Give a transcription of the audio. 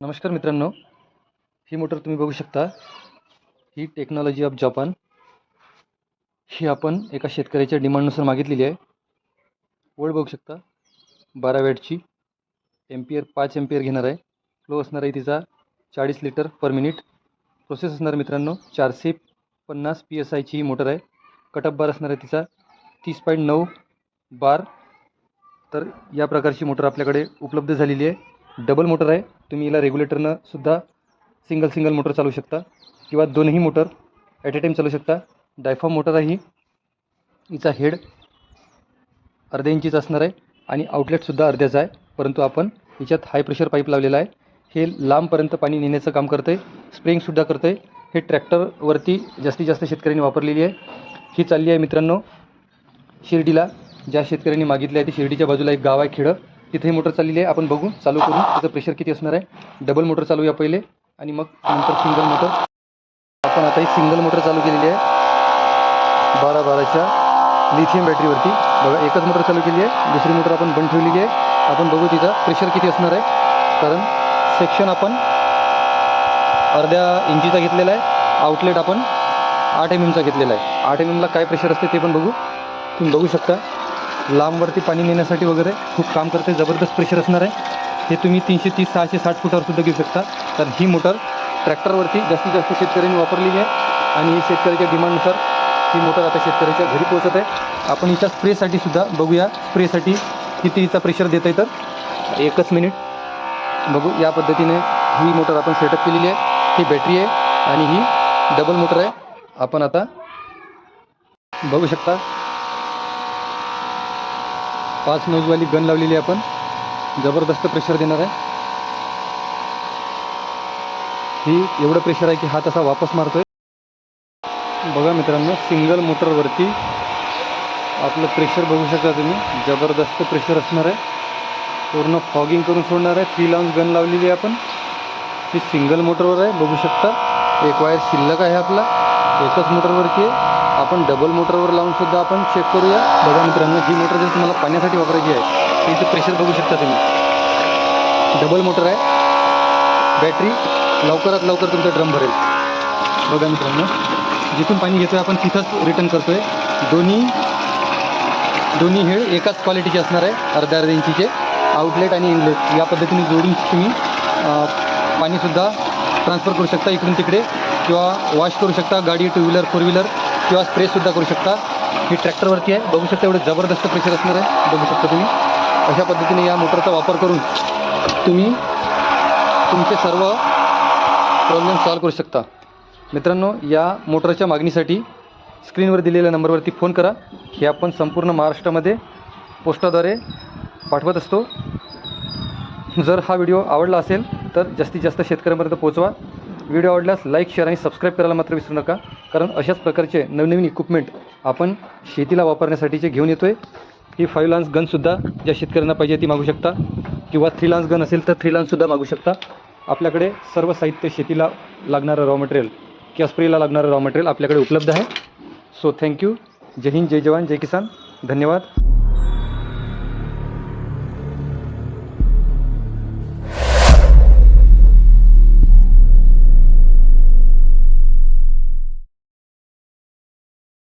नमस्कार मित्रांनो ही मोटर तुम्ही बघू शकता. ही टेक्नॉलॉजी ऑफ जपान ही आपण एका शेतकऱ्याच्या डिमांडनुसार मागितलेली आहे. ओळ बघू शकता. बारा वॅटची एम्पियर पाच एम्पियर घेणार आहे. फ्लो असणार आहे तिचा चाळीस लिटर पर मिनिट प्रोसेस असणार मित्रांनो चारशे पन्नास पी एस आयची ही मोटर आहे. कटअप बार असणार आहे तिचा तीस पॉईंट नऊ बार तर या प्रकारची मोटर आपल्याकडे उपलब्ध झालेली आहे. डबल मोटर आहे. तुम्ही हिला रेग्युलेटरनं सुद्धा सिंगल सिंगल मोटर चालवू शकता. किंवा दोनही मोटर ॲट ए टाईम चालवू शकता. डायफॉर्म मोटर आहे ही. हिचा हेड अर्ध्या इंचीचा असणार आहे. आणि आउटलेटसुद्धा अर्ध्याचा आहे. परंतु आपण हिच्यात हाय प्रेशर पाईप लावलेला आहे. हे लांबपर्यंत पाणी नेण्याचं काम करतं आहे स्प्रेइंगसुद्धा करतं आहे हे ट्रॅक्टरवरती जास्तीत जास्त शेतकऱ्यांनी वापरलेली आहे. ही चालली आहे मित्रांनो. शिर्डीला. ज्या शेतकऱ्यांनी मागितली आहे ती शिर्डीच्या बाजूला एक गाव आहे खेडं. तिथे मोटर चाललेली आहे. आपण बघू चालू करून त्याचं प्रेशर किती असणार आहे? डबल मोटर चालूया पहिले. आणि मग नंतर सिंगल मोटर आपण आता ही सिंगल मोटर चालू केलेली आहे. बारा बाराच्या लिथियम बॅटरीवरती बघा एकच मोटर चालू केली आहे. दुसरी मोटर आपण बंद ठेवलेली आहे. आपण बघू तिचा प्रेशर किती असणार आहे. कारण सेक्शन आपण अर्ध्या इंचीचा घेतलेला आहे. आउटलेट आपण आठ एम एमचा घेतलेला आहे. आठ एम एमला काय प्रेशर असते ते पण बघू. तुम्ही बघू शकता. लांबवरती पाणी नेण्यासाठी वगैरे खूप काम करते जबरदस्त प्रेशर असणार आहे. हे तुम्ही तीनशे तीस सहाशे साठ फुटावर सुद्धा घेऊ शकता. तर ही मोटर ट्रॅक्टरवरती जास्तीत जास्त शेतकऱ्यांनी वापरलेली आहे आणि शेतकऱ्याच्या डिमांडनुसार ही मोटर आता शेतकऱ्याच्या घरी पोहोचत आहे. आपण हिच्या स्प्रेसाठी सुद्धा बघूया. स्प्रेसाठी किती हिचा प्रेशर देत आहे तर? एकच मिनिट बघू या पद्धतीने ही मोटर आपण सेटअप केलेली आहे. ही बॅटरी आहे आणि ही डबल मोटर आहे. आपण आता बघू शकता. पाच नोजवाली गन लावलेली आहे आपण. जबरदस्त प्रेशर देणार आहे. ही एवढं प्रेशर आहे की हा तसा वापस मारतोय. बघा मित्रांनो सिंगल मोटरवरती आपलं प्रेशर बघू शकता तुम्ही. जबरदस्त प्रेशर असणार आहे. पूर्ण फॉगिंग करून सोडणार आहे. थ्री लाऊन्स गन लावलेली आहे आपण. ही सिंगल मोटरवर आहे. बघू शकता. एक वायर शिल्लक आहे आपला. एकच मोटरवरती आहे. आपण डबल मोटरवर लावून सुद्धा आपण चेक करूया. बघा मित्रांनो ही मोटर जर तुम्हाला पाण्यासाठी वापरायची आहे तिचं प्रेशर बघू शकता तुम्ही. डबल मोटर आहे. बॅटरी लवकरात लवकर तुमचा ड्रम भरेल. बघा मित्रांनो जिथून पाणी घेतो आहे आपण तिथंच रिटर्न करतो आहे दोन्ही दोन्ही हेड एकाच क्वालिटीचे असणार आहे अर्ध्या अर्ध्या इंचीचे आउटलेट आणि इनलेट या पद्धतीने जोडून तुम्ही पाणीसुद्धा ट्रान्सफर करू शकता इकडून तिकडे किंवा वॉश करू शकता गाडी टू व्हीलर फोर व्हीलर किंवा स्प्रेसुद्धा करू शकता. ही ट्रॅक्टरवरती आहे. बघू शकता एवढं जबरदस्त प्रेशर असणार आहे. बघू शकता तुम्ही. अशा पद्धतीने या मोटरचा वापर करून तुम्ही तुमचे सर्व प्रॉब्लेम सॉल्व करू शकता. मित्रांनो या मोटरच्या मागणीसाठी स्क्रीनवर दिलेल्या नंबरवरती फोन करा. हे आपण संपूर्ण महाराष्ट्रामध्ये पोस्टाद्वारे पाठवत असतो. जर हा व्हिडिओ आवडला असेल तर जास्तीत जास्त शेतकऱ्यांपर्यंत पोहोचवा. व्हिडिओ आवडल्यास लाईक शेअर आणि सबस्क्राईब करायला मात्र विसरू नका. कारण अशाच प्रकारचे नवनवीन इक्विपमेंट आपण शेतीला वापरण्यासाठीचे घेऊन येतो आहे ही फाईव्ह लान्स गनसुद्धा ज्या शेतकऱ्यांना पाहिजे ती मागू शकता. किंवा थ्री लान्स गन असेल तर थ्री लान्ससुद्धा मागू शकता. आपल्याकडे सर्व साहित्य शेतीला लागणारं रॉ मटेरियल किंवा स्प्रेला लागणारं रॉ मटेरियल आपल्याकडे उपलब्ध आहे. So thank you Jai Hind जय जवान जय किसान. धन्यवाद.